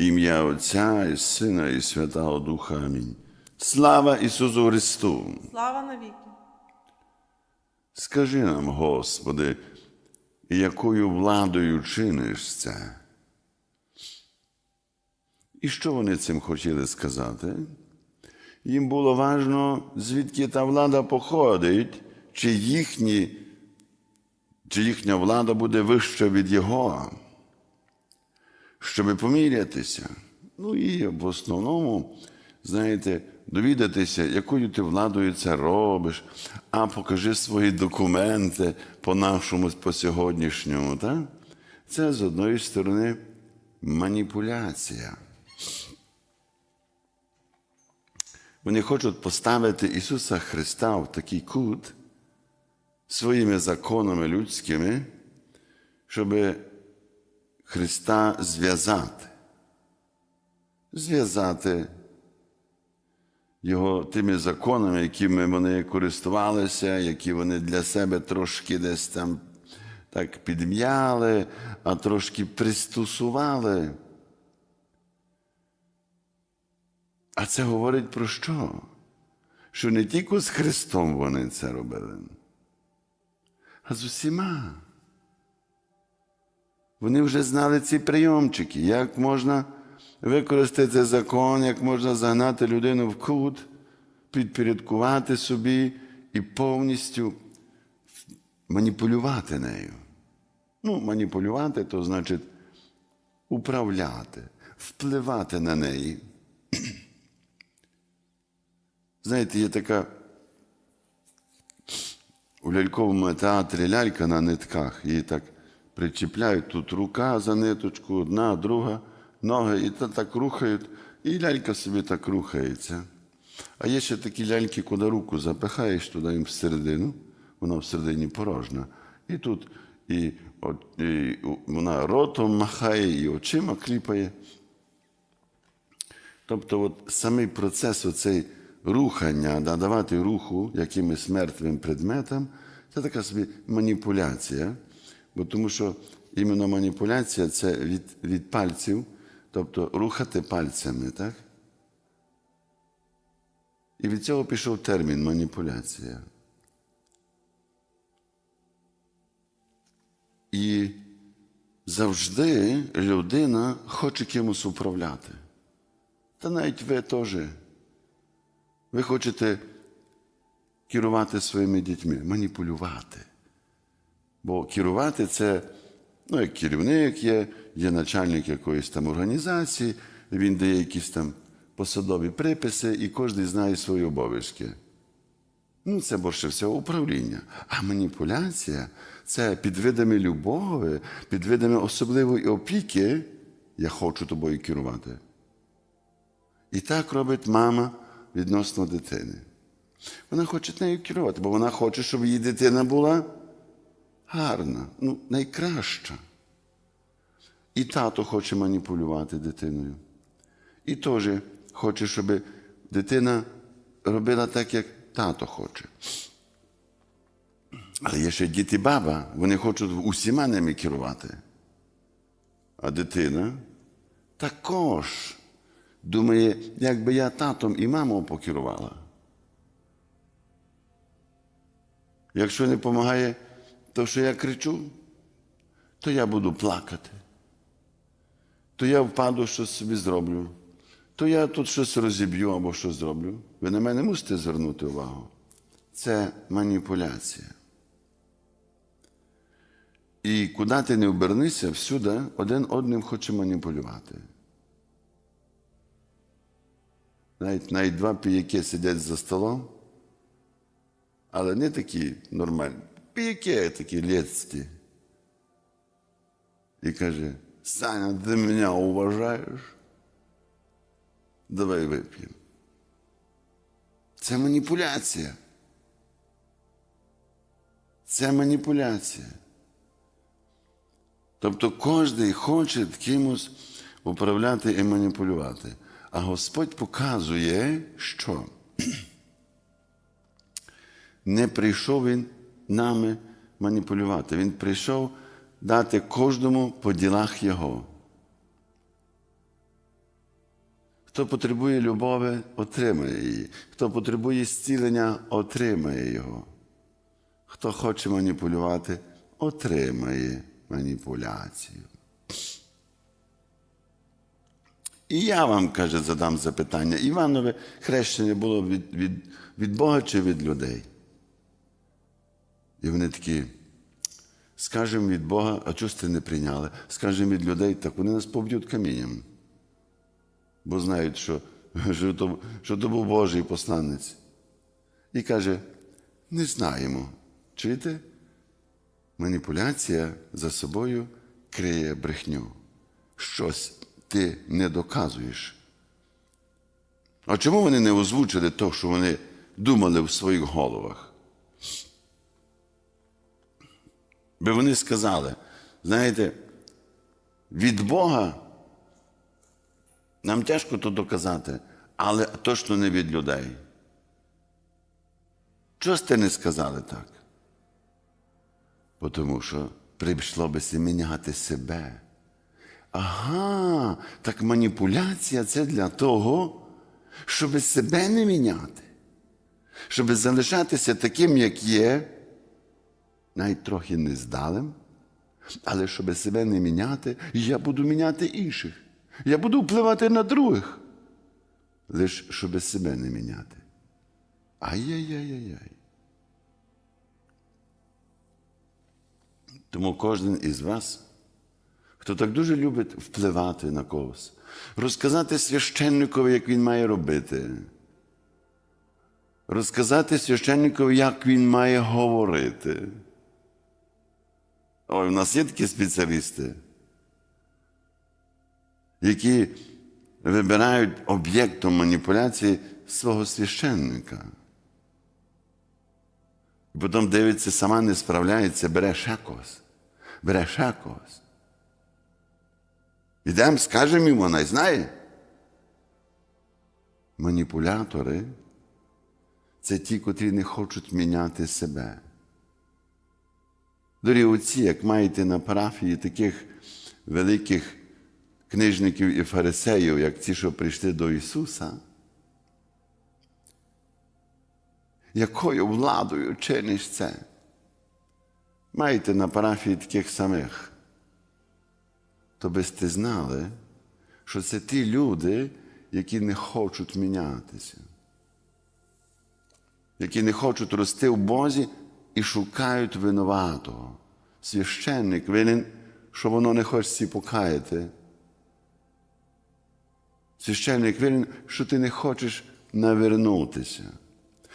Ім'я Отця і Сина, і Святого Духа. Амінь. Слава Ісусу Христу! Слава навіки! Скажи нам, Господи, якою владою чиниш це? І що вони цим хотіли сказати? Їм було важно, звідки та влада походить, чи, їхні, чи їхня влада буде вища від Його, щоб помірятися. Ну і в основному, знаєте, довідатися, якою ти владою це робиш, а покажи свої документи по нашому, по сьогоднішньому. Так? Це з одної сторони маніпуляція. Вони хочуть поставити Ісуса Христа в такий кут своїми законами людськими, щоб Христа зв'язати. Зв'язати Його тими законами, якими вони користувалися, які вони для себе трошки десь там так підм'яли, а трошки пристосували. А це говорить про що? Що не тільки з Христом вони це робили, а з усіма. Вони вже знали ці прийомчики, як можна використати закон, як можна загнати людину в кут, підпорядкувати собі і повністю маніпулювати нею. Ну, маніпулювати то значить управляти, впливати на неї. Знаєте, є така у ляльковому театрі лялька на нитках, її так причіпляють, тут рука за ниточку, одна, друга, ноги, і то так рухають, і лялька собі так рухається. А є ще такі ляльки, куди руку запихаєш туди їм всередину, вона всередині порожна. І тут і, от, і вона ротом махає, і очима кліпає. Тобто, от самий процес оцей рухання, надавати руху якимось мертвим предметам, це така собі маніпуляція. Бо тому що іменно маніпуляція це від, від пальців, тобто рухати пальцями, так? І від цього пішов термін маніпуляція. І завжди людина хоче кимось управляти. Та навіть ви теж. Ви хочете керувати своїми дітьми, маніпулювати. Бо керувати це, ну, як керівник є, є начальник якоїсь там організації, він дає якісь там посадові приписи, і кожен знає свої обов'язки. Ну, це більше всього управління. А маніпуляція це під видами любові, під видами особливої опіки, я хочу тобою керувати. І так робить мама відносно дитини. Вона хоче нею керувати, бо вона хоче, щоб її дитина була гарна, ну, найкраща. І тато хоче маніпулювати дитиною. І теж хоче, щоб дитина робила так, як тато хоче. Але є ще діти баба, вони хочуть усіма ними керувати. А дитина також думає, як би я татом і мамою покерувала. Якщо не допомагає то, що я кричу, то я буду плакати. То я впаду, щось собі зроблю, то я тут щось розіб'ю або щось зроблю. Ви на мене мусите звернути увагу. Це маніпуляція. І куди ти не обернися, всюди один одним хоче маніпулювати. Навіть, навіть два піяки сидять за столом, але не такі нормальні. Піяки такі лєцькі. І каже, Саня, ти мене уважаєш? Давай вип'ємо. Це маніпуляція. Це маніпуляція. Тобто кожен хоче кимось управляти і маніпулювати. А Господь показує, що не прийшов Він нами маніпулювати. Він прийшов дати кожному по ділах Його. Хто потребує любові, отримає її. Хто потребує зцілення, отримає його. Хто хоче маніпулювати, отримає маніпуляцію. І я вам, каже, задам запитання. Іванове хрещення було від, від, від Бога чи від людей? І вони такі, скажемо від Бога, а чого ж це не прийняли? Скажемо від людей, так вони нас поб'ють камінням. Бо знають, що, що, то, що то був Божий посланець. І каже: не знаємо. Чуєте? Маніпуляція за собою криє брехню. Щось ти не доказуєш. А чому вони не озвучили то, що вони думали в своїх головах? Би вони сказали, знаєте, від Бога нам тяжко то доказати, але точно не від людей. Чого ж ти не сказали так? Тому що прийшло би міняти себе. Ага, так маніпуляція це для того, щоб себе не міняти, щоб залишатися таким, як є, навіть трохи нездалим, але щоб себе не міняти, я буду міняти інших. Я буду впливати на других, лише щоб себе не міняти. Ай-яй-яй-яй. Тому кожен із вас, хто так дуже любить впливати на когось, розказати священникові, як він має робити, розказати священникові, як він має говорити. Ой, у нас є такі спеціалісти, які вибирають об'єктом маніпуляції свого священника. І потім дивиться, сама не справляється, бере ще когось, бере ще когось. Ідемо, скажемо йому, вона знає. Маніпулятори це ті, котрі не хочуть міняти себе. Дорогі отці, як маєте на парафії таких великих книжників і фарисеїв, як ті, що прийшли до Ісуса, якою владою чиниш це? Маєте на парафії таких самих, то би сте знали, що це ті люди, які не хочуть мінятися, які не хочуть рости в Бозі і шукають винуватого. Священник винен, що воно не хочеться покаяти. Священник винен, що ти не хочеш навернутися,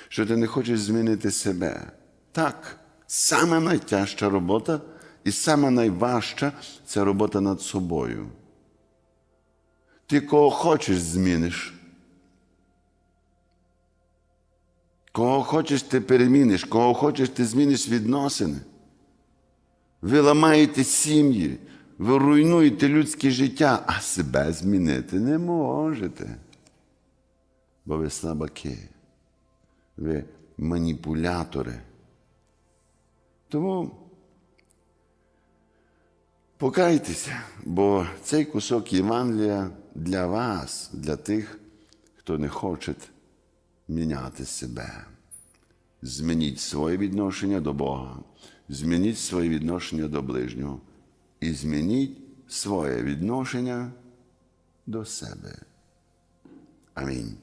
що ти не хочеш змінити себе. Так, саме найтяжча робота і саме найважча це робота над собою. Ти кого хочеш зміниш. Кого хочеш, ти переміниш, кого хочеш, ти зміниш відносини. Ви ламаєте сім'ї, ви руйнуєте людське життя, а себе змінити не можете. Бо ви слабаки, ви маніпулятори. Тому покайтеся, бо цей кусок Євангелія для вас, для тих, хто не хоче міняти себе. Змініть своє відношення до Бога, змініть своє відношення до ближнього і змініть своє відношення до себе. Амінь.